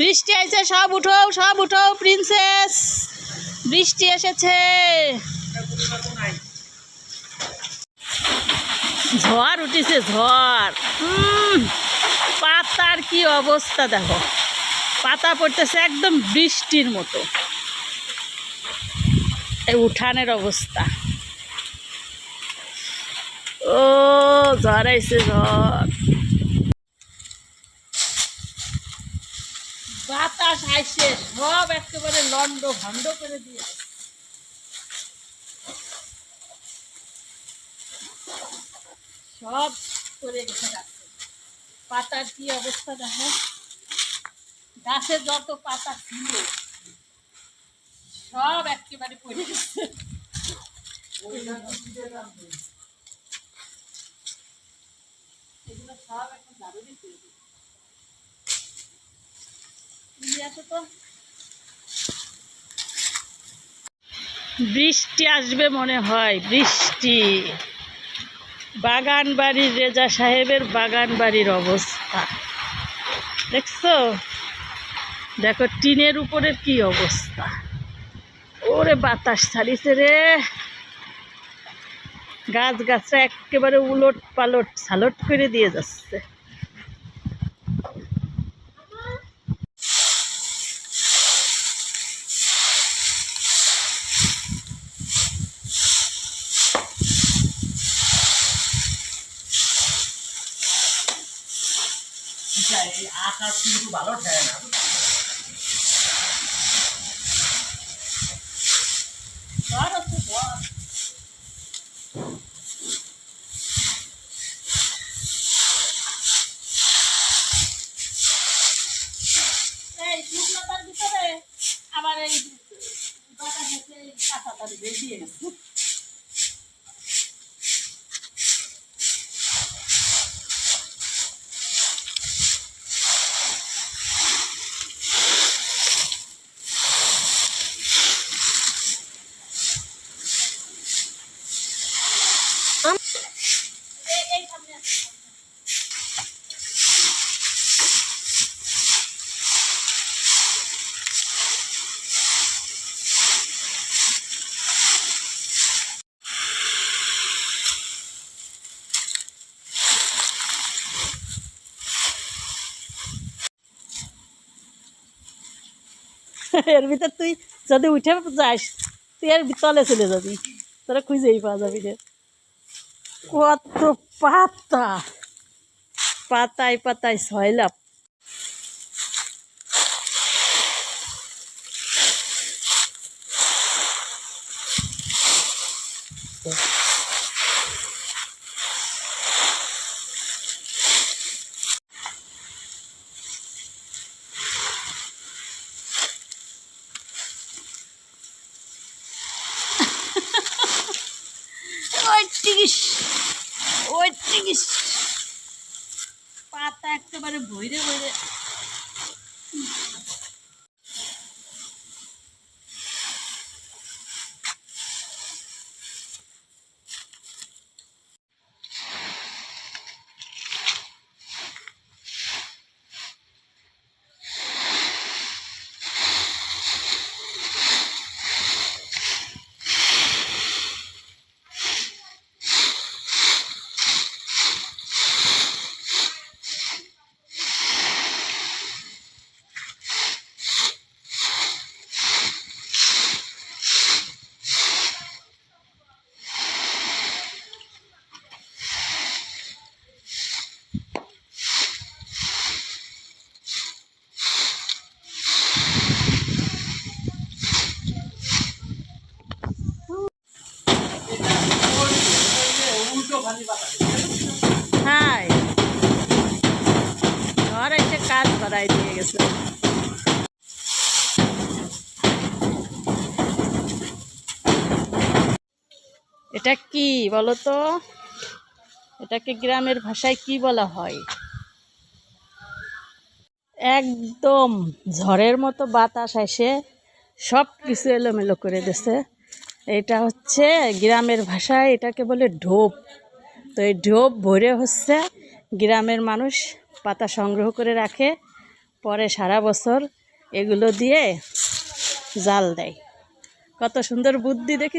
বৃষ্টি আইছে, সব উঠো সব উঠো প্রিন্সেস বৃষ্টি এসেছে। ঝড় উঠেছে, ঝড়। পাতার কি অবস্থা দেখো। পাতা পড়তেছে একদম বৃষ্টির মতো। এই উঠানের অবস্থা। ও, ঝড় আইছে, ঝড়। বাতাস আইসে সব একেবারে লন্ড ভন্ড করে দিয়ে সব করে গেছে পাতার কি অবস্থা দেখো গাছে যত পাতা ছিল, সব একেবারে পড়ে গেছে। এগুলো সব এখন দারুণই বৃষ্টি আসবে মনে হয়, বৃষ্টি। বাগান বাড়ির রেজা সাহেবের বাগান বাড়ির অবস্থা। দেখছ? দেখো, টিনের উপরের কি অবস্থা। ওরে বাতাস ছাড়িছে রে। গাছ গাছরা একেবারে উলট পালট সালট করে দিয়ে যাচ্ছে। আকাশ কিন্তু ভালো ঠেয় না। এই আবার এই কাঁচা তারি বেরিয়ে এর ভিতর তুই যদি উঠে যাস, তুই এর তলে চলে যাবি। তোরা খুঁজেই পাওয়া যাবি রে। কত পাতা? পাতায় পাতায় সয়লাপ ওই টিকিস ওই টিকিস পাতা একেবারে ভইরে ভইরে উল্টো খালি বাতাস হাই কাজ করাই দিয়ে গেছে। এটা কি বলো তো এটাকে গ্রামের ভাষায় কি বলা হয়? একদম ঝড়ের মতো বাতাস এসে সব কিছু এলোমেলো করে দিছে। এটা হচ্ছে গ্রামের ভাষায় এটাকে বলে ঢোপ। তো এই ঢোপ ভরে হচ্ছে গ্রামের মানুষ পাতা সংগ্রহ করে রাখে, পরে সারা বছর এগুলো দিয়ে জাল দেয়। কত সুন্দর বুদ্ধি দেখিস